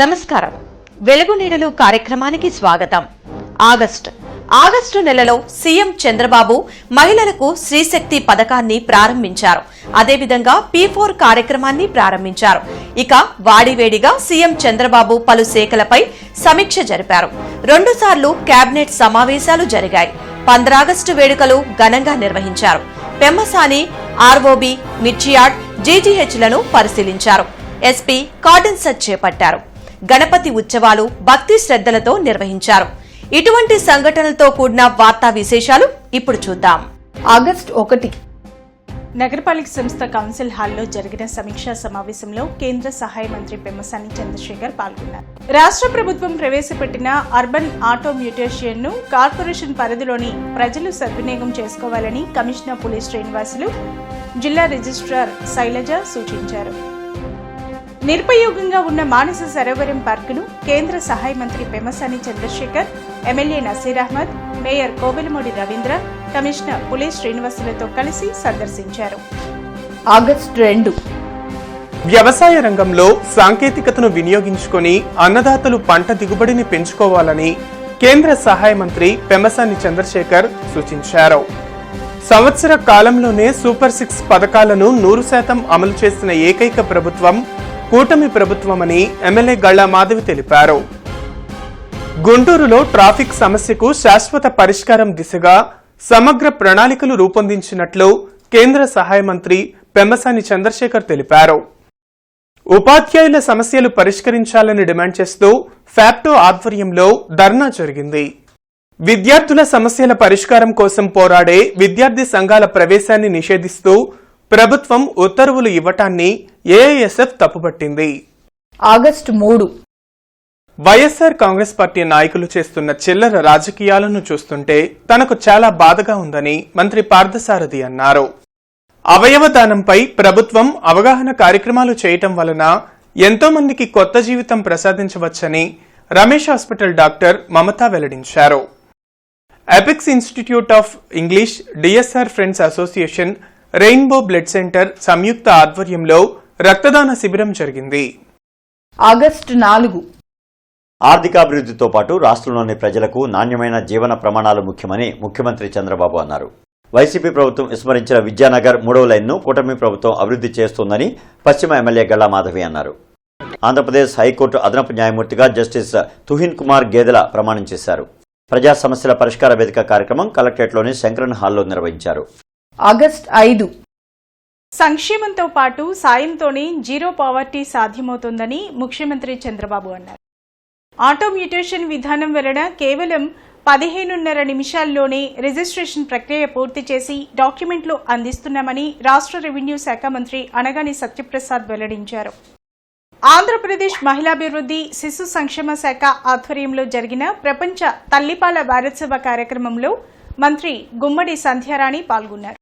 నమస్కారం. వెలుగు నీడలు కార్యక్రమానికి స్వాగతం. ఆగస్ట్. ఆగస్టు నెలలో సీఎం చంద్రబాబు మహిళలకు శ్రీశక్తి పథకాన్ని ప్రారంభించారు. అదేవిధంగా పీ ఫోర్ కార్యక్రమాన్ని ప్రారంభించారు. ఇక వాడివేడిగా సీఎం చంద్రబాబు పలు శాఖలపై సమీక్ష జరిపారు. రెండుసార్లు కేబినెట్ సమావేశాలు జరిగాయి. పంద్రాగస్టు వేడుకలు ఘనంగా నిర్వహించారు. పెమ్మసాని ఆర్ఓబి మిర్చియాడ్ జీజీహెచ్లను పరిశీలించారు. ఎస్పీ కార్డెన్సర్ చేపట్టారు. గణపతి ఉత్సవాలు భక్తి శ్రద్ధలతో నిర్వహించారు. ఇటువంటి సంఘటనలతో కూడిన వార్తా విశేషాలు ఇప్పుడు చూద్దాం. ఆగస్ట్ ఒకటి. నగరపాలిక సంస్థ కౌన్సిల్ హాల్లో జరిగిన సమీక్షా సమావేశంలో కేంద్ర సహాయ మంత్రి పెమ్మసాని చంద్రశేఖర్ పాల్గొన్నారు. రాష్ట్ర ప్రభుత్వం ప్రవేశపెట్టిన అర్బన్ ఆటో మ్యూటేషియన్ను కార్పొరేషన్ పరిధిలోని ప్రజలు సద్వినియోగం చేసుకోవాలని కమిషనర్ పులి శ్రీనివాసులు జిల్లా రిజిస్ట్రార్ శైలజ సూచించారు. నిరుపయోగంగా ఉన్న మానస సరోవరం పార్కును కేంద్ర సహాయ మంత్రి Pemmasani Chandrasekhar MLA Naseer Ahmed mayor Kovelamudi Ravindra commissioner Puli శ్రీనివాసులతో కలిసి సందర్శించారు. ఆగస్ట్ రెండు. వ్యవసాయ రంగంలో సాంకేతికతను వినియోగించుకొని అన్నదాతలు పంట దిగుబడిని పెంచుకోవాలని కేంద్ర సహాయ మంత్రి పెమ్మసాని చంద్రశేఖర్ సూచించారు. సంవత్సర కాలంలోనే సూపర్ సిక్స్ పథకాలను నూరు శాతం అమలు చేసిన ఏకైక ప్రభుత్వం కూటమి ప్రభుత్వమని ఎమ్మెల్యే గళ్ళా మాధవి తెలిపారు. గుంటూరులో ట్రాఫిక్ సమస్యకు శాశ్వత పరిష్కారం దిశగా సమగ్ర ప్రణాళికలు రూపొందించినట్లు కేంద్ర సహాయ మంత్రి పెమ్మసాని చంద్రశేఖర్ తెలిపారు. ఉపాధ్యాయుల సమస్యలు పరిష్కరించాలని డిమాండ్ చేస్తూ ఫ్యాప్టో ఆధ్వర్యంలో ధర్నా జరిగింది. విద్యార్థుల సమస్యల పరిష్కారం కోసం పోరాడే విద్యార్థి సంఘాల ప్రవేశాన్ని నిషేధిస్తూ ప్రభుత్వం ఉత్తర్వులు ఇవ్వటాన్ని ఏఐఎస్ఎఫ్ తప్పుపట్టింది. ఆగస్ట్ మూడు. వైఎస్ఆర్ కాంగ్రెస్ పార్టీ నాయకులు చేస్తున్న చిల్లర రాజకీయాలను చూస్తుంటే తనకు చాలా బాధగా ఉందని మంత్రి పార్థసారథి అన్నారు. అవయవ దానంపై ప్రభుత్వం అవగాహన కార్యక్రమాలు చేయటం వలన ఎంతో మందికి కొత్త జీవితం ప్రసాదించవచ్చని రమేష్ హాస్పిటల్ డాక్టర్ మమతా వెల్లడించారు. Epics institute of English DSR friends association rainbow blood centre సంయుక్త ఆధ్వర్యంలో రక్తదాన శిబిరం జరిగింది. ఆగస్ట్ నాలుగు. ఆర్థికాభివృద్ధితో పాటు రాష్ట్రంలోని ప్రజలకు నాణ్యమైన జీవన ప్రమాణాలు ముఖ్యమని ముఖ్యమంత్రి చంద్రబాబు అన్నారు. వైసీపీ ప్రభుత్వం విస్మరించిన విద్యానగర్ మూడవ లైన్ను కూటమి ప్రభుత్వం అభివృద్ధి చేస్తోందని పశ్చిమ ఎమ్మెల్యే గల్లా మాధవి అన్నారు. ఆంధ్రప్రదేశ్ హైకోర్టు అదనపు న్యాయమూర్తిగా జస్టిస్ తుహిన్ కుమార్ గేదెల ప్రమాణం చేశారు. ప్రజా సమస్యల పరిష్కార వేదిక కార్యక్రమం కలెక్టరేట్లోని శంకరన్ హాల్లో నిర్వహించారు. ఆగస్ట్ ఐదు. సంక్షేమంతో పాటు సాయంతోనే జీరో పావర్టీ సాధ్యమవుతుందని ముఖ్యమంత్రి చంద్రబాబు అన్నారు. ఆటో మ్యూటేషన్ విధానం వలన కేవలం పదిహేనున్నర నిమిషాల్లోనే రిజిస్ట్రేషన్ ప్రక్రియ పూర్తి చేసి డాక్యుమెంట్లు అందిస్తున్నామని రాష్ట్ర రెవెన్యూ శాఖ మంత్రి అనగాని సత్యప్రసాద్ వెల్లడించారు. ఆంధ్రప్రదేశ్ మహిళాభివృద్ధి శిశు సంక్షేమ శాఖ ఆధ్వర్యంలో జరిగిన ప్రపంచ తల్లిపాల వారోత్సవ కార్యక్రమంలో మంత్రి గుమ్మడి సంధ్యారాణి పాల్గొన్నారు.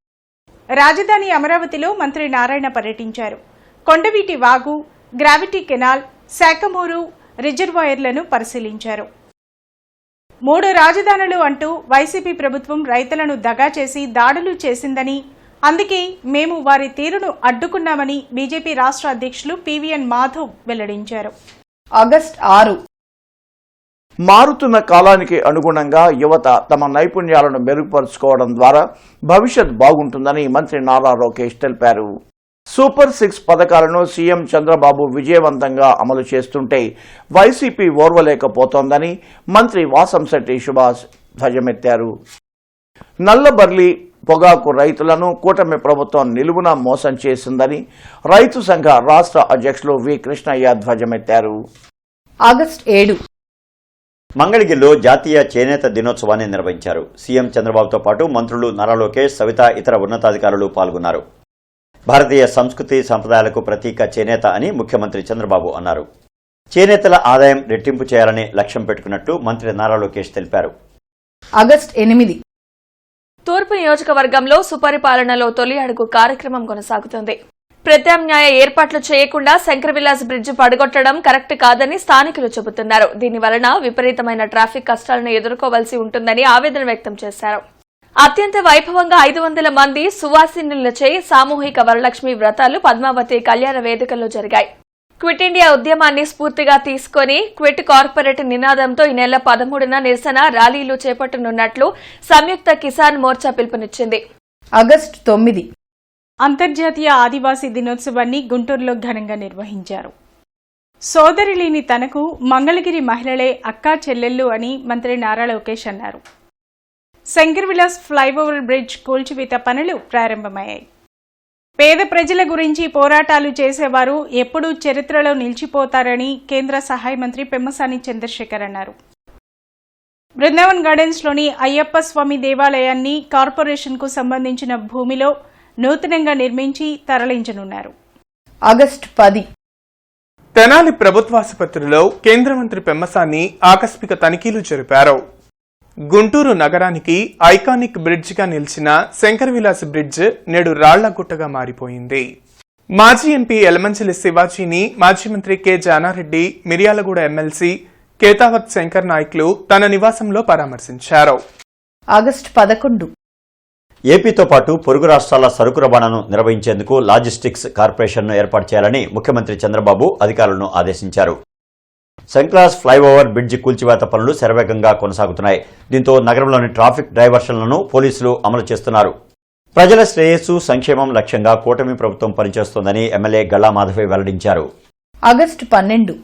రాజధాని అమరావతిలో మంత్రి నారాయణ పర్యటించారు. కొండవీటి వాగు గ్రావిటీ కెనాల్ శాఖమూరు రిజర్వాయర్లను పరిశీలించారు. మూడు రాజధానులు అంటూ వైసీపీ ప్రభుత్వం రైతులను దగా చేసి దాడులు చేసిందని అందుకే మేము వారి తీరును అడ్డుకున్నామని బీజేపీ రాష్ట్ర అధ్యక్షులు పీవీఎన్ మాధవ్ వెల్లడించారు. ఆగస్ట్ ఆరు మారుతున్న కాలానికి అనుగుణంగా యువత తమ నైపుణ్యాలను మెరుగుపరుచుకోవడం ద్వారా భవిష్యత్ బాగుంటుందని మంత్రి నారా లోకేష్ తెలిపారు. సూపర్ సిక్స్ పథకాలను సీఎం చంద్రబాబు విజయవంతంగా అమలు చేస్తుంటే వైసీపీ ఓర్వలేకపోతోందని మంత్రి వాసంశెట్టి సుభాష్ ధ్వజమెత్తారు. నల్లబర్లి పొగాకు రైతులను కూటమి ప్రభుత్వం నిలువున మోసం చేసిందని రైతు సంఘ రాష్ట్ర అధ్యక్షులు వి కృష్ణయ్య ధ్వజమెత్తారు. ఆగస్ట్ ఏడు మంగళగిరిలో జాతీయ చేనేత దినోత్సవాన్ని నిర్వహించారు. సీఎం చంద్రబాబుతో పాటు మంత్రులు నారా లోకేష్ సవిత ఇతర ఉన్నతాధికారులు పాల్గొన్నారు. భారతీయ సంస్కృతి సంప్రదాయాలకు ప్రతీక చేనేత అని ముఖ్యమంత్రి చంద్రబాబు అన్నారు. చేనేతల ఆదాయం రెట్టింపు చేయాలని లక్ష్యం పెట్టుకున్నట్లు మంత్రి నారా లోకేష్ తెలిపారు. ఆగస్ట్ ఎనిమిది. తూర్పు నియోజకవర్గంలో సుపరిపాలనలో తొలి అడుగు కార్యక్రమం కొనసాగుతుంది. ప్రత్యామ్నాయ ఏర్పాట్లు చేయకుండా శంకర్విలాస్ బ్రిడ్జ్ పడగొట్టడం కరెక్ట్ కాదని స్థానికులు చెబుతున్నారు. దీని వలన విపరీతమైన ట్రాఫిక్ కష్టాలను ఎదుర్కోవాల్సి ఉంటుందని ఆవేదన వ్యక్తం చేశారు. అత్యంత వైభవంగా ఐదు వందల మంది సువాసినులచే సామూహిక వరలక్ష్మి వ్రతాలు పద్మావతి కళ్యాణ వేదికల్లో జరిగాయి. క్విట్ ఇండియా ఉద్యమాన్ని స్ఫూర్తిగా తీసుకొని క్విట్ కార్పొరేట్ నినాదంతో ఈ నెల పదమూడున నిరసన ర్యాలీలు చేపట్టనున్నట్లు సంయుక్త కిసాన్ మోర్చా పిలుపునిచ్చింది. ఆగస్ట్ తొమ్మిది అంతర్జాతీయ ఆదివాసీ దినోత్సవాన్ని గుంటూరులో ఘనంగా నిర్వహించారు. సోదరి లేని తనకు మంగళగిరి మహిళలే అక్కా చెల్లెళ్ళు అని మంత్రి నారా లోకేష్ అన్నారు. శంకర్ విలాస్ ఫ్లైఓవర్ బ్రిడ్జ్ కూల్చివేత పనులు ప్రారంభమయ్యాయి. పేద ప్రజల గురించి పోరాటాలు చేసేవారు ఎప్పుడూ చరిత్రలో నిలిచిపోతారని కేంద్ర సహాయ మంత్రి పెమ్మసాని చంద్రశేఖర్ అన్నారు. బృందావన్ గార్డెన్స్లోని అయ్యప్ప స్వామి దేవాలయాన్ని కార్పొరేషన్కు సంబంధించిన భూమిలో నూతనంగా నిర్మించి తరలించనున్నారు. ఆగస్ట్ పది. తెనాలి ప్రభుత్వాసుపత్రిలో కేంద్ర మంత్రి పెమ్మసాని ఆకస్మిక తనిఖీలు జరిపారు. గుంటూరు నగరానికి ఐకానిక్ బ్రిడ్జిగా నిలిచిన శంకర్ విలాస్ బ్రిడ్జ్ నేడు రాళ్ళగుట్టగా మారిపోయింది. మాజీ ఎంపీ ఎలమంచిలి శివాజీని మాజీ మంత్రి కె జానారెడ్డి మిర్యాలగూడ ఎమ్మెల్సీ కేతావత్ శంకర్ నాయక్లు తన నివాసంలో పరామర్శించారు. ఆగస్ట్ పదకొండు. ఏపీతో పాటు పొరుగు రాష్ట్రాల సరుకు రవాణాను నిర్వహించేందుకు లాజిస్టిక్స్ కార్పొరేషన్ను ఏర్పాటు చేయాలని ముఖ్యమంత్రి చంద్రబాబు అధికారులను ఆదేశించారు. సెంక్లాస్ ఫ్లైఓవర్ బ్రిడ్జి కూల్చివేత పనులు శరవేగంగా కొనసాగుతున్నాయి. దీంతో నగరంలోని ట్రాఫిక్ డైవర్షన్లను పోలీసులు అమలు చేస్తున్నారు. ప్రజల శ్రేయస్సు సంక్షేమం లక్ష్యంగా కూటమి ప్రభుత్వం పనిచేస్తోందని ఎమ్మెల్యే గల్లా మాధవి వెల్లడించారు. ఆగస్ట్ పన్నెండు.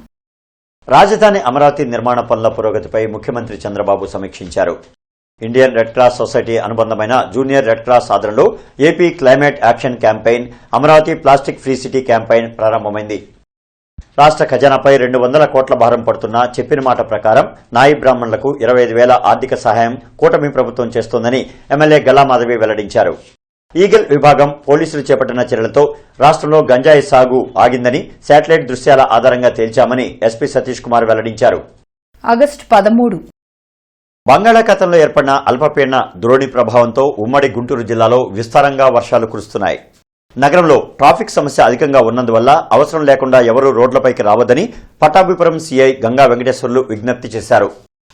రాజధాని అమరావతి నిర్మాణ పనుల పురోగతిపై ముఖ్యమంత్రి చంద్రబాబు సమీక్షించారు. ఇండియన్ రెడ్ క్రాస్ సొసైటీ అనుబంధమైన జూనియర్ రెడ్ క్రాస్ ఆధ్వర్యంలో AP climate action campaign Amaravati plastic free city campaign ప్రారంభమైంది. రాష్ట్ర ఖజానాపై రెండు వందల కోట్ల భారం పడుతున్న చెప్పిన మాట ప్రకారం నాయి బ్రాహ్మణులకు ఇరవై ఐదు వేల ఆర్థిక సహాయం కూటమి ప్రభుత్వం చేస్తోందని ఎమ్మెల్యే గల్లామాధవి వెల్లడించారు. ఈగల్ విభాగం పోలీసులు చేపట్టిన చర్యలతో రాష్ట్రంలో గంజాయి సాగు ఆగిందని శాటిలైట్ దృశ్యాల ఆధారంగా తేల్చామని ఎస్పీ సతీష్ కుమార్ వెల్లడించారు. ఆగస్టు పదమూడు బంగాళాఖాతంలో ఏర్పడిన అల్పపీడన ద్రోణి ప్రభావంతో ఉమ్మడి గుంటూరు జిల్లాలో విస్తారంగా వర్షాలు కురుస్తున్నాయి. నగరంలో ట్రాఫిక్ సమస్య అధికంగా ఉన్నందువల్ల అవసరం లేకుండా ఎవరూ రోడ్లపైకి రావద్దని పట్టాభిపురం సీఐ గంగా వెంకటేశ్వర్లు విజ్ఞప్తి చేశారు.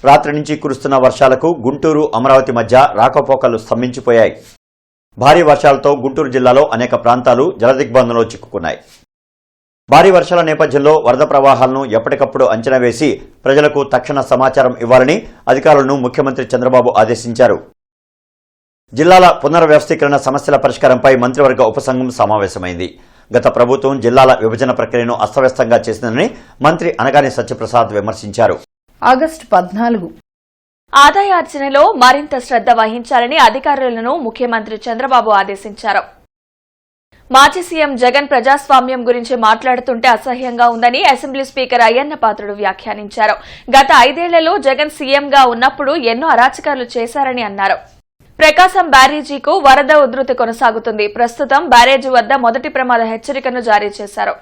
రాత్రి నుంచి కురుస్తున్న వర్షాలకు గుంటూరు అమరావతి మధ్య రాకపోకలు స్తంభించిపోయాయి. భారీ వర్షాలతో గుంటూరు జిల్లాలో అనేక ప్రాంతాలు జలదిగ్బంధంలో చిక్కుకున్నాయి. భారీ వర్షాల నేపథ్యంలో వరద ప్రవాహాలను ఎప్పటికప్పుడు అంచనా వేసి ప్రజలకు తక్షణ సమాచారం ఇవ్వాలని అధికారులను ముఖ్యమంత్రి చంద్రబాబు ఆదేశించారు. జిల్లాల పునర్వ్యవస్థీకరణ సమస్యల పరిష్కారంపై మంత్రివర్గ ఉపసంఘం సమావేశమైంది. గత ప్రభుత్వం జిల్లాల విభజన ప్రక్రియను అస్తవ్యస్తంగా చేసిందని మంత్రి అనగాని సత్యప్రసాద్ విమర్శించారు. ఆగస్ట్ పద్నాలుగు. ఆదాయార్జనలో మరింత శ్రద్ధ వహించాలని అధికారులను ముఖ్యమంత్రి చంద్రబాబు ఆదేశించారు. మాజీ సీఎం జగన్ ప్రజాస్వామ్యం గురించి మాట్లాడుతుంటే అసహ్యంగా ఉందని అసెంబ్లీ స్పీకర్ అయ్యన్న పాత్రుడు వ్యాఖ్యానించారు. గత ఐదేళ్ళలో జగన్ సీఎంగా ఉన్నప్పుడు ఎన్నో అరాచకాలు చేశారని అన్నారు. ప్రకాశం బ్యారేజీకు వరద ఉధృతి కొనసాగుతుంది. ప్రస్తుతం బ్యారేజీ వద్ద మొదటి ప్రమాద హెచ్చరికను జారీ చేశారు.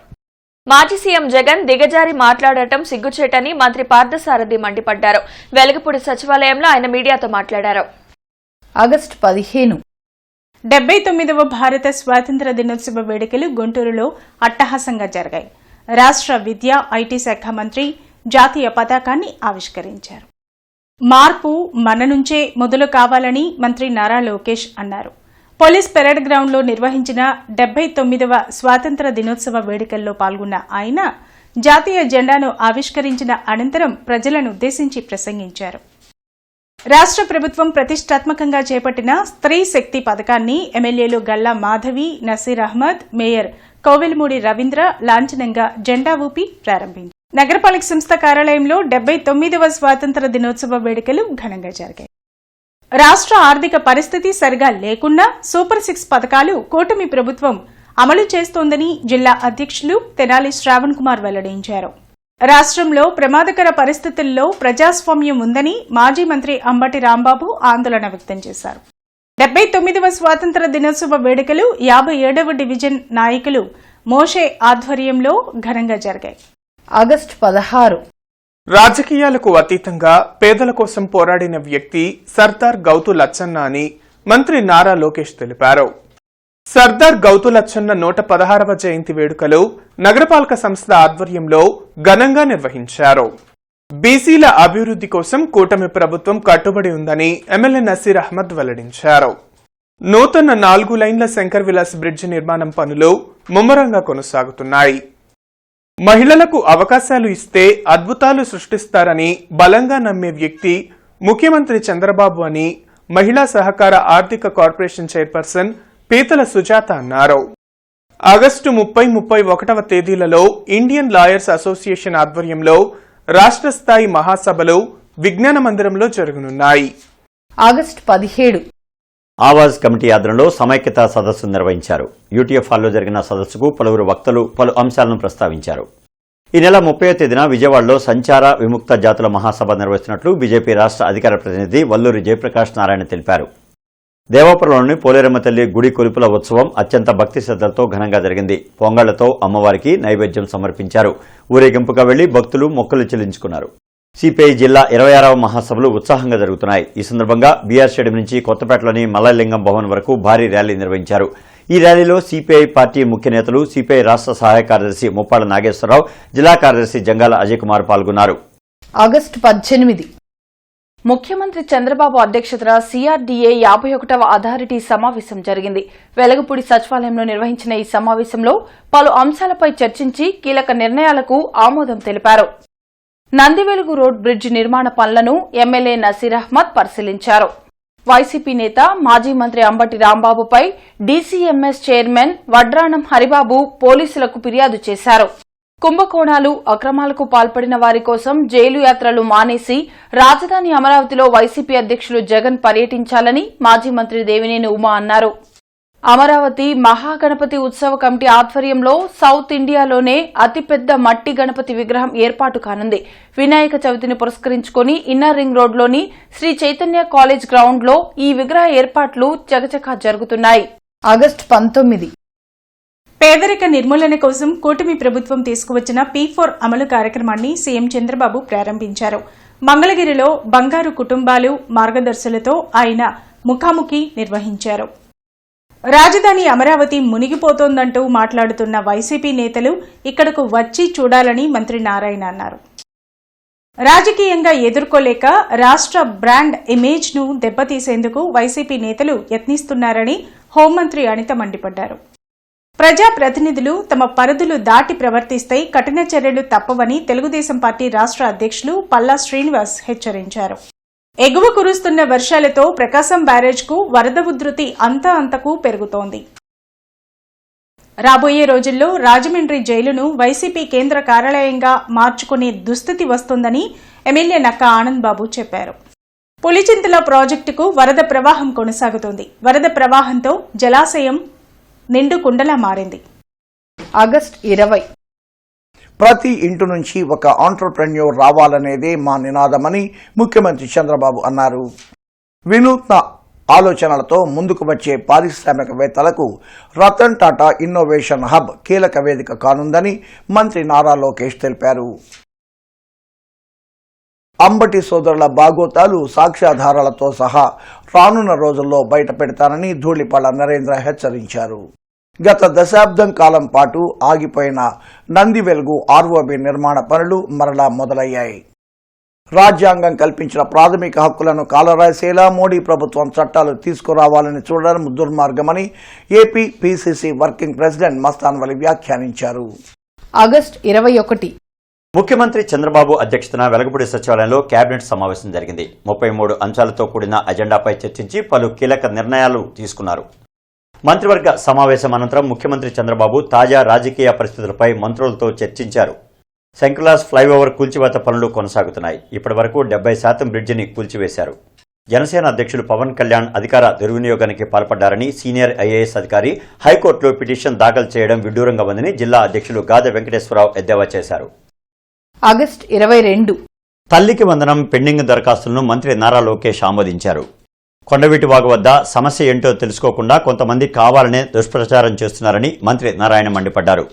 మాజీ సీఎం జగన్ దిగజారి మాట్లాడటం సిగ్గుచేటని మంత్రి పార్థసారథి మండిపడ్డారు. వెలగపూడి సచివాలయంలో ఆయన మీడియాతో మాట్లాడారు. ఆగస్ట్ పదిహేను డెబ్బై తొమ్మిదవ భారత స్వాతంత్ర దినోత్సవ వేడుకలు గుంటూరులో అట్టహాసంగా జరిగాయి. రాష్ట్ర విద్యా ఐటీ శాఖ మంత్రి జాతీయ పతాకాన్ని ఆవిష్కరించారు. మార్పు మన నుంచే మొదలు కావాలని మంత్రి నారా లోకేష్ అన్నారు. పోలీస్ పెరేడ్ గ్రౌండ్లో నిర్వహించిన డెబ్బై తొమ్మిదవ స్వాతంత్ర దినోత్సవ వేడుకల్లో పాల్గొన్న ఆయన జాతీయ జెండాను ఆవిష్కరించిన అనంతరం ప్రజలను ఉద్దేశించి ప్రసంగించారు. రాష్ట్ర ప్రభుత్వం ప్రతిష్టాత్మకంగా చేపట్టిన స్త్రీ శక్తి పథకాన్ని ఎమ్మెల్యేలు గల్లా మాధవి నసీర్ అహ్మద్ మేయర్ కోవెలమూడి రవీంద్ర లాంఛనంగా జెండా ఊపి ప్రారంభించారు. నగరపాలక సంస్థ కార్యాలయంలో డెబ్బై తొమ్మిదవ స్వాతంత్ర దినోత్సవ వేడుకలు ఘనంగా జరిగాయి. రాష్ట్ర ఆర్థిక పరిస్థితి సరిగా లేకున్నా సూపర్ సిక్స్ పథకాలు కూటమి ప్రభుత్వం అమలు చేస్తోందని జిల్లా అధ్యక్షులు తెనాలి శ్రావణ్ కుమార్ వెల్లడించారు. రాష్ట్రంలో ప్రమాదకర పరిస్థితుల్లో ప్రజాస్వామ్యం ఉందని మాజీ మంత్రి అంబటి రాంబాబు ఆందోళన వ్యక్తం చేశారు. డెబ్బై తొమ్మిదవ స్వాతంత్ర దినోత్సవ వేడుకలు యాభై ఏడవ డివిజన్ నాయకులు మోషే ఆధ్వర్యంలో ఘనంగా జరిగాయి. ఆగస్ట్ పదహారు. రాజకీయాలకు అతీతంగా పేదల కోసం పోరాడిన వ్యక్తి సర్దార్ గౌతు లచ్చన్న అని మంత్రి నారా లోకేష్ తెలిపారు. సర్దార్ గౌతు లచ్చన్న నూట పదహారవ జయంతి వేడుకలు నగరపాలక సంస్థ ఆధ్వర్యంలో ఘనంగా నిర్వహించారు. బీసీల అభివృద్ధి కోసం కూటమి ప్రభుత్వం కట్టుబడి ఉందని ఎమ్మెల్యే నసీర్ అహ్మద్ వెల్లడించారు. నూతన నాలుగు లైన్ల శంకర్ విలాస్ బ్రిడ్జి నిర్మాణం పనులు ముమ్మరంగా కొనసాగుతున్నాయి. మహిళలకు అవకాశాలు ఇస్తే అద్భుతాలు సృష్టిస్తారని బలంగా నమ్మే వ్యక్తి ముఖ్యమంత్రి చంద్రబాబు అని మహిళా సహకార ఆర్థిక కార్పొరేషన్ చైర్పర్సన్ పీతల సుజాత అన్నారు. ఆగస్టు ముప్పై ముప్పై ఒకటవ తేదీలలో ఇండియన్ లాయర్స్ అసోసియేషన్ ఆధ్వర్యంలో రాష్ట్ర స్థాయి మహాసభలు విజ్ఞాన మందిరంలో జరగనున్నాయి. ఆగస్టు పదిహేడు. ఆవాజ్ కమిటీ ఆధ్వర్యంలో సమైక్యత సదస్సు నిర్వహించారు. యూటీఎఫ్ హాల్లో జరిగిన సదస్సుకు పలువురు వక్తలు పలు అంశాలను ప్రస్తావించారు. ఈ నెల ముప్పై తేదీన విజయవాడలో సంచార విముక్త జాతుల మహాసభ నిర్వహిస్తున్నట్లు బీజేపీ రాష్ట్ర అధికార ప్రతినిధి వల్లూరి జయప్రకాష్ నారాయణ తెలిపారు. దేవాపురంలోని పోలేరమ్మ తల్లి గుడి కొలుపుల ఉత్సవం అత్యంత భక్తి శ్రద్దలతో ఘనంగా జరిగింది. పొంగళ్ళతో అమ్మవారికి నైవేద్యం సమర్పించారు. ఊరేగింపుగా వెళ్ళి భక్తులు మొక్కలు చెల్లించుకున్నారు. సిపిఐ జిల్లా ఇరవై ఆరవ మహాసభలు ఉత్సాహంగా జరుగుతున్నాయి. ఈ సందర్భంగా బీఆర్ స్టేడియం నుంచి కొత్తపేటలోని మల్లలింగం భవన్ వరకు భారీ ర్యాలీ నిర్వహించారు. ఈ ర్యాలీలో సిపిఐ పార్టీ ముఖ్య నేతలు సిపిఐ రాష్ట్ర సహాయ కార్యదర్శి ముప్పాళ్ళ నాగేశ్వరరావు జిల్లా కార్యదర్శి జంగాల అజయ్ కుమార్ పాల్గొన్నారు. ఆగస్టు పద్దెనిమిది ముఖ్యమంత్రి చంద్రబాబు అధ్యక్షతన సీఆర్డీఏ యాభై ఒకటవ అథారిటీ సమావేశం జరిగింది. వెలగపూడి సచివాలయంలో నిర్వహించిన ఈ సమావేశంలో పలు అంశాలపై చర్చించి కీలక నిర్ణయాలకు ఆమోదం తెలిపారు. నందివెలుగు రోడ్ బ్రిడ్జ్ నిర్మాణ పనులను ఎమ్మెల్యే నసీర్ అహ్మద్ పరిశీలించారు. వైసీపీ నేత మాజీ మంత్రి అంబటి రాంబాబుపై డీసీఎంఎస్ చైర్మన్ వడ్రాణం హరిబాబు పోలీసులకు ఫిర్యాదు చేశారు. కుంభకోణాలు అక్రమాలకు పాల్పడిన వారి కోసం జైలు యాత్రలు మానేసి రాజధాని అమరావతిలో వైసీపీ అధ్యక్షులు జగన్ పర్యటించాలని మాజీ మంత్రి దేవినేని ఉమా అన్నారు. అమరావతి మహాగణపతి ఉత్సవ కమిటీ ఆధ్వర్యంలో సౌత్ ఇండియాలోనే అతిపెద్ద మట్టి గణపతి విగ్రహం ఏర్పాటు కానుంది. వినాయక చవితిని పురస్కరించుకుని ఇన్నర్ రింగ్ రోడ్లోని శ్రీ చైతన్య కాలేజ్ గ్రౌండ్లో ఈ విగ్రహ ఏర్పాట్లు చకచకా జరుగుతున్నాయి. ఆగస్టు పంతొమ్మిది పేదరిక నిర్మూలన కోసం కూటమి ప్రభుత్వం తీసుకువచ్చిన పీ ఫోర్ అమలు కార్యక్రమాన్ని సీఎం చంద్రబాబు ప్రారంభించారు. మంగళగిరిలో బంగారు కుటుంబాలు మార్గదర్శులతో ఆయన ముఖాముఖి నిర్వహించారు. రాజధాని అమరావతి మునిగిపోతోందంటూ మాట్లాడుతున్న వైసీపీ నేతలు ఇక్కడకు వచ్చి చూడాలని మంత్రి నారాయణ అన్నారు. రాజకీయంగా ఎదుర్కోలేక రాష్ట్ర బ్రాండ్ ఇమేజ్ను దెబ్బతీసేందుకు వైసీపీ నేతలు యత్నిస్తున్నారని హోంమంత్రి అనిత మండిపడ్డారు. ప్రజా ప్రతినిధులు తమ పరిధులు దాటి ప్రవర్తిస్తే కఠిన చర్యలు తప్పవని తెలుగుదేశం పార్టీ రాష్ట్ర అధ్యక్షులు పల్లా శ్రీనివాస్ హెచ్చరించారు. ఎగువ కురుస్తున్న వర్షాలతో ప్రకాశం బ్యారేజ్కు వరద ఉధృతి అంతా అంతకు పెరుగుతోంది. రాబోయే రోజుల్లో రాజమండ్రి జైలును వైసీపీ కేంద్ర కార్యాలయంగా మార్చుకునే దుస్థితి వస్తుందని ఎమ్మెల్యే నక్క ఆనంద్ బాబు చెప్పారు. పులిచింతల ప్రాజెక్టుకు వరద ప్రవాహం కొనసాగుతోంది. వరద ప్రవాహంతో జలాశయం నిండు కుండలా మారింది. ఆగస్ట్ ఇరవై. ప్రతి ఇంటి నుంచి ఒక ఆంటర్ప్రెన్యూర్ రావాలనేదే మా నినాదమని ముఖ్యమంత్రి చంద్రబాబు అన్నారు. వినూత్న ఆలోచనలతో ముందుకు వచ్చే పారిశ్రామికవేత్తలకు రతన్ టాటా ఇన్నోవేషన్ హబ్ కీలక వేదిక కానుందని మంత్రి నారా లోకేష్ తెలిపారు. అంబటి సోదరుల బాగోతాలు సాక్ష్యాధారాలతో సహా రానున్న రోజుల్లో బయట పెడతానని ధూళిపాళ నరేంద్ర హెచ్చరించారు. గత దశాబ్దం కాలం పాటు ఆగిపోయిన నంది వెలుగు ఆర్ఓబి నిర్మాణ పనులు మరలా మొదలయ్యాయి. రాజ్యాంగం కల్పించిన ప్రాథమిక హక్కులను కాలరాసేలా మోడీ ప్రభుత్వం చట్టాలు తీసుకురావాలని చూడడం దుర్మార్గమని AP PCC working president Mastan Vali వ్యాఖ్యానించారు. ఆగస్టు ఇరవై ఒకటి ముఖ్యమంత్రి చంద్రబాబు అధ్యక్షతన వెలగపూడి సచివాలయంలో కేబినెట్ సమావేశం జరిగింది. ముప్పై మూడు అంశాలతో కూడిన అజెండాపై చర్చించి పలు కీలక నిర్ణయాలు తీసుకున్నారు. మంత్రివర్గ సమావేశం అనంతరం ముఖ్యమంత్రి చంద్రబాబు తాజా రాజకీయ పరిస్థితులపై మంత్రులతో చర్చించారు. శంకులాస్ ఫ్లైఓవర్ కూల్చివేత పనులు కొనసాగుతున్నాయి. ఇప్పటి వరకు డెబ్బై శాతం బ్రిడ్జిని కూల్చివేశారు. జనసేన అధ్యక్షులు పవన్ కళ్యాణ్ అధికార దుర్వినియోగానికి పాల్పడ్డారని సీనియర్ ఐఏఎస్ అధికారి హైకోర్టులో పిటిషన్ దాఖలు చేయడం విడ్డూరంగా ఉందని జిల్లా అధ్యక్షులు గాదె వెంకటేశ్వరరావు ఎద్దేవా చేశారు. ఆగస్టు ఇరవై రెండు. తల్లికి వందనం పెండింగ్ దరఖాస్తులను మంత్రి నారా లోకేష్ ఆమోదించారు. కొండవీటి వాగు వద్ద సమస్య ఏంటో తెలుసుకోకుండా కొంతమంది కావాలనే దుష్ప్రచారం చేస్తున్నారని మంత్రి నారాయణ మండిపడ్డారు.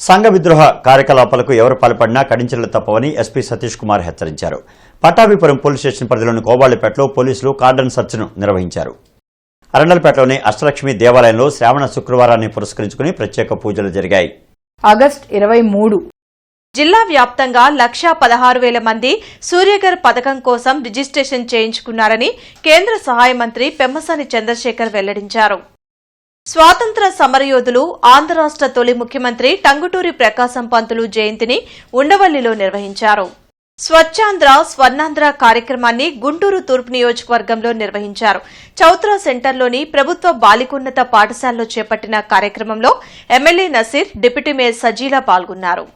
సంఘ విద్రోహ కార్యకలాపాలకు ఎవరు పాల్పడినా కఠించలు తప్పవని ఎస్పీ సతీష్ కుమార్ హెచ్చరించారు. పట్టాభిపురం పోలీస్ స్టేషన్ పరిధిలోని కోబాళ్ళపేటలో పోలీసులు కార్డన్ సర్చ్ను నిర్వహించారు. అరండల్పేటలోని అష్టలక్ష్మి దేవాలయంలో శ్రావణ శుక్రవారాన్ని పురస్కరించుకుని ప్రత్యేక పూజలు జరిగాయి. ఆగస్టు ఇరవై మూడు. జిల్లా వ్యాప్తంగా లక్షా పదహారు వేల మంది సూర్యగర్ పథకం కోసం రిజిస్ట్రేషన్ చేయించుకున్నారని కేంద్ర సహాయ మంత్రి పెమ్మసాని చంద్రశేఖర్ వెల్లడించారు. స్వాతంత్ర సమరయోధులు ఆంధ్ర రాష్ట్ర తొలి ముఖ్యమంత్రి టంగుటూరి ప్రకాశం పంతులు జయంతిని ఉండవల్లిలో నిర్వహించారు. స్వచ్ఛాంధ్ర స్వర్ణాంధ్ర కార్యక్రమాన్ని గుంటూరు తూర్పు నియోజకవర్గంలో నిర్వహించారు. చౌత్రా సెంటర్లోని ప్రభుత్వ బాలికోన్నత పాఠశాలలో చేపట్టిన కార్యక్రమంలో MLA Naseer deputy mayor Sajila పాల్గొన్నారు.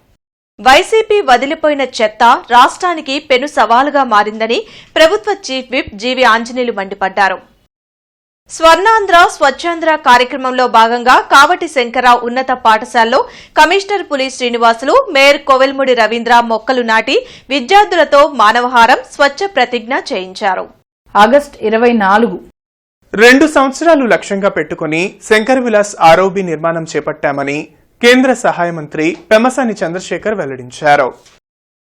వైసీపీ వదిలిపోయిన చెత్త రాష్ట్రానికి పెను సవాలుగా మారిందని ప్రభుత్వ చీఫ్ విప్ జీవి ఆంజనేయులు మండిపడ్డారు. స్వర్ణాంధ్ర స్వచ్ఛాంధ్ర కార్యక్రమంలో భాగంగా కావటి శంకరరావు ఉన్నత పాఠశాలలో కమిషనర్ పులి శ్రీనివాసులు మేయర్ కోవెల్ముడి రవీంద్ర మొక్కలు నాటి విద్యార్థులతో మానవహారం స్వచ్ఛ ప్రతిజ్ఞ చేయించారు. ఆగస్ట్ ఇరవై నాలుగు. రెండు సంవత్సరాలు లక్ష్యంగా పెట్టుకుని శంకర్ విలాస్ ఆరోబి నిర్మాణం చేపట్టామని కేంద్ర సహాయ మంత్రి పెమసాని చంద్రశేఖర్ వెల్లడించారు.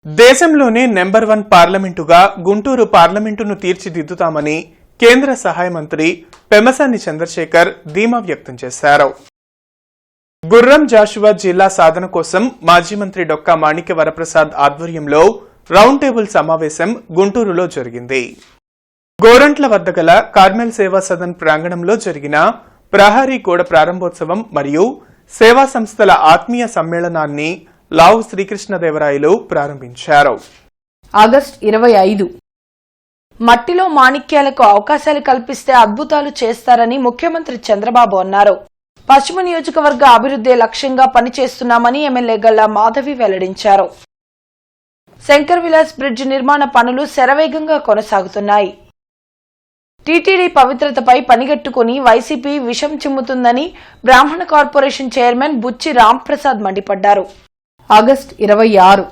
దేశంలోనే నెంబర్ వన్ పార్లమెంటుగా గుంటూరు పార్లమెంటును తీర్చిదిద్దుతామని కేంద్ర సహాయ మంత్రి పెమసాని చంద్రశేఖర్ ధీమా వ్యక్తం చేశారు. గుర్రం జాషువా జిల్లా సాధన కోసం మాజీ మంత్రి డొక్కా మాణిక్య వరప్రసాద్ ఆధ్వర్యంలో రౌండ్ టేబుల్ సమావేశం గుంటూరులో జరిగింది. గోరంట్ల వద్ద గల కార్మెల్ సేవా సదన్ ప్రాంగణంలో జరిగిన ప్రహరీ కూడ ప్రారంభోత్సవం మరియు సేవా సంస్థల ఆత్మీయ సమ్మేళనాన్ని లావు శ్రీకృష్ణదేవరాయలు ప్రారంభించారు. ఆగస్ట్ ఇరవై ఐదు. మట్టిలో మాణిక్యాలకు అవకాశాలు కల్పిస్తే అద్భుతాలు చేస్తారని ముఖ్యమంత్రి చంద్రబాబు అన్నారు. పశ్చిమ నియోజకవర్గ అభివృద్ధి లక్ష్యంగా పనిచేస్తున్నామని ఎమ్మెల్యే గల్లా మాధవి వెల్లడించారు. శంకర్ విలాస్ బ్రిడ్జ్ నిర్మాణ పనులు శరవేగంగా కొనసాగుతున్నాయి. టీటీడీ పవిత్రతపై పనిగట్టుకుని వైసీపీ విషం చిమ్ముతుందని బ్రాహ్మణ కార్పొరేషన్ చైర్మన్ బుచ్చి రాంప్రసాద్ మండిపడ్డారు. ఆగస్ట్ ఇరవై ఆరు.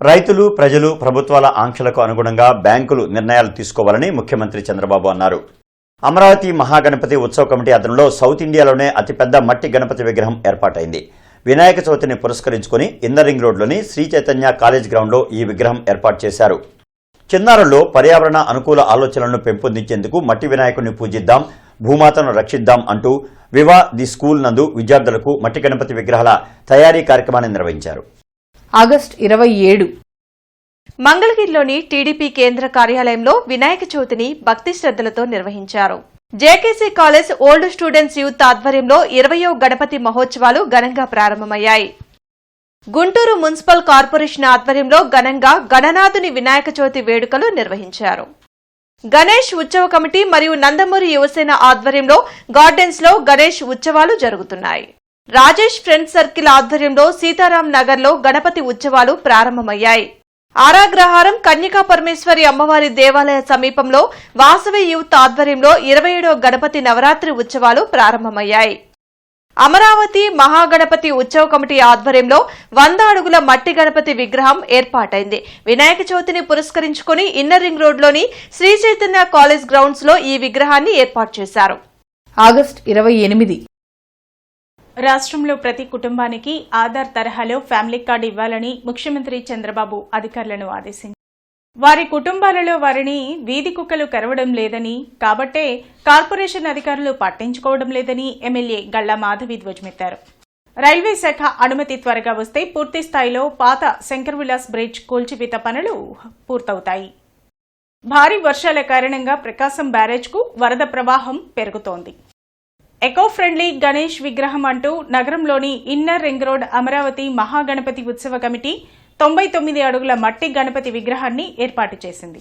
రైతులు ప్రజలు ప్రభుత్వాల ఆంక్షలకు అనుగుణంగా బ్యాంకులు నిర్ణయాలు తీసుకోవాలని ముఖ్యమంత్రి చంద్రబాబు అన్నారు. అమరావతి మహాగణపతి ఉత్సవ కమిటీ ఆధ్వర్యంలో సౌత్ ఇండియాలోనే అతిపెద్ద మట్టి గణపతి విగ్రహం ఏర్పాటైంది. వినాయక చవితిని పురస్కరించుకుని ఇందరింగ్ రింగ్ రోడ్లోని శ్రీ చైతన్య కాలేజ్ గ్రౌండ్లో ఈ విగ్రహం ఏర్పాటు చేశారు. చిన్నారుల్లో పర్యావరణ అనుకూల ఆలోచనలను పెంపొందించేందుకు మట్టి వినాయకుడిని పూజిద్దాం భూమాతను రక్షిద్దాం అంటూ వివా ది స్కూల్ నందు విద్యార్థులకు మట్టి గణపతి విగ్రహాల తయారీ కార్యక్రమాన్ని నిర్వహించారు. ఆగస్ట్ ఇరవై ఏడు. మంగళగిరిలోని టీడీపీ కేంద్ర కార్యాలయంలో వినాయక చవితిని భక్తి శ్రద్దలతో నిర్వహించారు. JKC college old students youth ఆధ్వర్యంలో ఇరవయో గణపతి మహోత్సవాలు ఘనంగా ప్రారంభమయ్యాయి. గుంటూరు మున్సిపల్ కార్పొరేషన్ ఆధ్వర్యంలో ఘనంగా గణనాథుని వినాయక చవితి వేడుకలు నిర్వహించారు. గణేష్ ఉత్సవ కమిటీ మరియు నందమూరి యువసేన ఆధ్వర్యంలో గార్డెన్స్లో గణేష్ ఉత్సవాలు జరుగుతున్నాయి. రాజేష్ ఫ్రెండ్స్ సర్కిల్ ఆధ్వర్యంలో సీతారాం నగర్లో గణపతి ఉత్సవాలు ప్రారంభమయ్యాయి. ఆరాగ్రహారం కన్యకా పరమేశ్వరి అమ్మవారి దేవాలయ సమీపంలో వాసవి యూత్ ఆధ్వర్యంలో ఇరవై ఏడో గణపతి నవరాత్రి ఉత్సవాలు ప్రారంభమయ్యాయి. అమరావతి మహాగణపతి ఉత్సవ కమిటీ ఆధ్వర్యంలో వంద అడుగుల మట్టి గణపతి విగ్రహం ఏర్పాటైంది. వినాయక చవితిని పురస్కరించుకుని ఇన్నర్ రింగ్ రోడ్లోని శ్రీ చైతన్య కాలేజ్ గ్రౌండ్స్లో ఈ విగ్రహాన్ని ఏర్పాటు చేశారు. ఆగస్ట్ ఇరవై ఎనిమిది. రాష్ట్రంలో ప్రతి కుటుంబానికి ఆధార్ తరహాలో ఫ్యామిలీ కార్డు ఇవ్వాలని ముఖ్యమంత్రి చంద్రబాబు అధికారులను ఆదేశించారు. వారి కుటుంబాలలో వారిని వీధి కుక్కలు కరవడం లేదని కాబట్టే కార్పొరేషన్ అధికారులు పట్టించుకోవడం లేదని ఎమ్మెల్యే గళ్ళా మాధవి ధ్వజమెత్తారు. రైల్వే శాఖ అనుమతి త్వరగా వస్తే పూర్తి స్థాయిలో పాత శంకర్ విలాస్ బ్రిడ్జ్ కూల్చివేత పనులు పూర్తవుతాయి. భారీ వర్షాల కారణంగా ప్రకాశం బ్యారేజ్కు వరద ప్రవాహం పెరుగుతోంది. ఎకో ఫ్రెండ్లీ గణేష్ విగ్రహం అంటూ నగరంలోని inner ring road Amaravati Mahaganapati ఉత్సవ కమిటీ తొంభై తొమ్మిది అడుగుల మట్టి గణపతి విగ్రహాన్ని ఏర్పాటు చేసింది.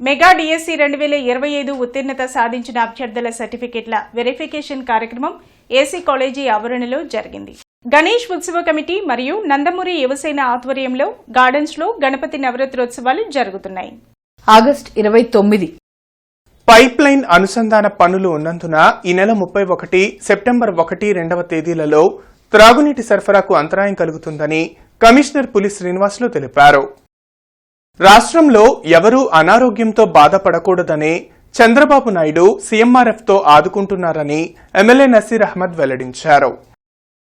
మెగా డిఎస్సి రెండు వేల ఇరవై ఐదు ఉత్తీర్ణత సాధించిన అభ్యర్థుల సర్టిఫికెట్ల వెరిఫికేషన్ కార్యక్రమం ఏసీ కాలేజీ ఆవరణలో జరిగింది. గణేష్ ఉత్సవ కమిటీ మరియు నందమూరి యువసేన ఆధ్వర్యంలో గార్డెన్స్లో గణపతి నవరాత్రోత్సవాలు జరుగుతున్నాయి. ఆగస్ట్ ఇరవై తొమ్మిది. పైప్ లైన్ అనుసంధాన పనులు ఉన్నందున ఈ నెల ముప్పై ఒకటి సెప్టెంబర్ ఒకటి రెండవ తేదీలలో త్రాగునీటి సరఫరాకు అంతరాయం కలుగుతుందని కమిషనర్ పులి శ్రీనివాసులు తెలిపారు. రాష్ట్రంలో ఎవరూ అనారోగ్యంతో బాధపడకూడదనే చంద్రబాబు నాయుడు సీఎంఆర్ఎఫ్తో ఆదుకుంటున్నారని ఎమ్మెల్యే నసీర్ అహ్మద్ వెల్లడించారు.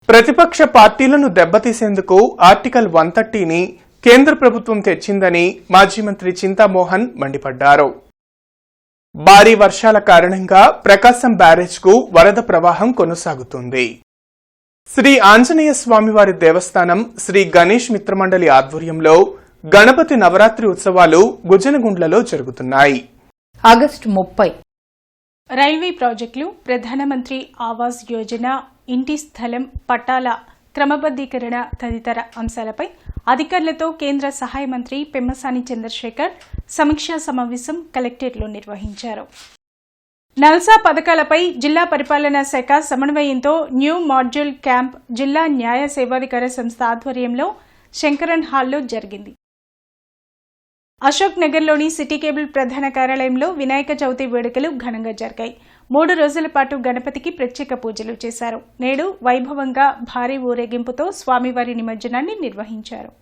ప్రతిపక్ష పార్టీలను దెబ్బతీసేందుకు ఆర్టికల్ వన్ థర్టీని కేంద్ర ప్రభుత్వం తెచ్చిందని మాజీ మంత్రి చింతామోహన్ మండిపడ్డారు. భారీ వర్షాల కారణంగా ప్రకాశం బ్యారేజ్కు వరద ప్రవాహం కొనసాగుతుంది. శ్రీ ఆంజనేయ స్వామివారి దేవస్థానం శ్రీ గణేష్ మిత్రమండలి ఆధ్వర్యంలో గణపతి నవరాత్రి ఉత్సవాలు గుజనగుండ్లలో జరుగుతున్నాయి. ఆగస్ట్ ముప్పై. రైల్వే ప్రాజెక్టులు ప్రధానమంత్రి ఆవాస్ యోజన ఇంటి స్థలం పట్టాల క్రమబద్దీకరణ తదితర అంశాలపై అధికారులతో కేంద్ర సహాయ మంత్రి పెమ్మసాని చంద్రశేఖర్ సమీక్షా సమావేశం కలెక్టరేట్లో నిర్వహించారు. నల్సా పథకాలపై జిల్లా పరిపాలనా శాఖ సమన్వయంతో న్యూ మాడ్యూల్ క్యాంప్ జిల్లా న్యాయ సేవాధికార సంస్థ ఆధ్వర్యంలో శంకరన్ హాల్లో జరిగింది. అశోక్ నగర్లోని సిటీ కేబుల్ ప్రధాన కార్యాలయంలో వినాయక చవితి వేడుకలు ఘనంగా జరిగాయి. మూడు రోజుల పాటు గణపతికి ప్రత్యేక పూజలు చేశారు. నేడు వైభవంగా భారీ ఊరేగింపుతో స్వామివారి నిమజ్జనాన్ని నిర్వహించారు.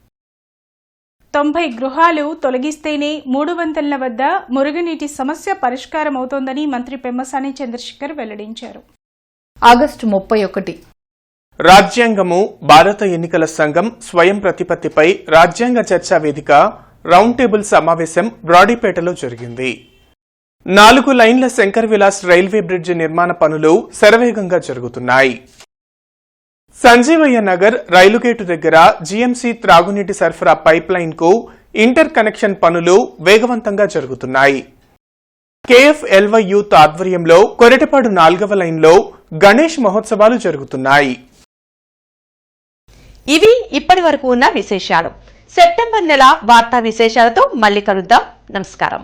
తొంభై గృహాలు తొలగిస్తేనే మూడు వంతెనల వద్ద మురుగునీటి సమస్య పరిష్కారమవుతోందని మంత్రి పెమ్మసాని చంద్రశేఖర్ వెల్లడించారు. ఆగస్టు ముప్పై ఒకటి. రాజ్యాంగము భారత ఎన్నికల సంఘం స్వయం ప్రతిపత్తిపై రాజ్యాంగ చర్చా వేదిక రౌండ్ టేబుల్ సమావేశం బ్రాడీపేటలో జరిగింది. నాలుగు లైన్ల శంకర్ విలాస్ రైల్వే బ్రిడ్జ్ నిర్మాణ పనులు శరవేగంగా జరుగుతున్నాయి. సంజీవయ్య నగర్ రైలుగేటు దగ్గర జీఎంసీ త్రాగునీటి సరఫరా పైప్కు ఇంటర్ కనెక్షన్ పనులు వేగవంతంగా జరుగుతున్నాయి. కేఎఫ్ఎల్వై యూత్ ఆధ్వర్యంలో కొరటపాడు నాల్గవ లైన్లో గణేష్ మహోత్సవాలు జరుగుతున్నాయి. ఇవి ఇప్పటి వరకు ఉన్న విశేషాలు. సెప్టెంబర్ నెల వార్తా విశేషాలతో మళ్ళీ కలుద్దాం. నమస్కారం.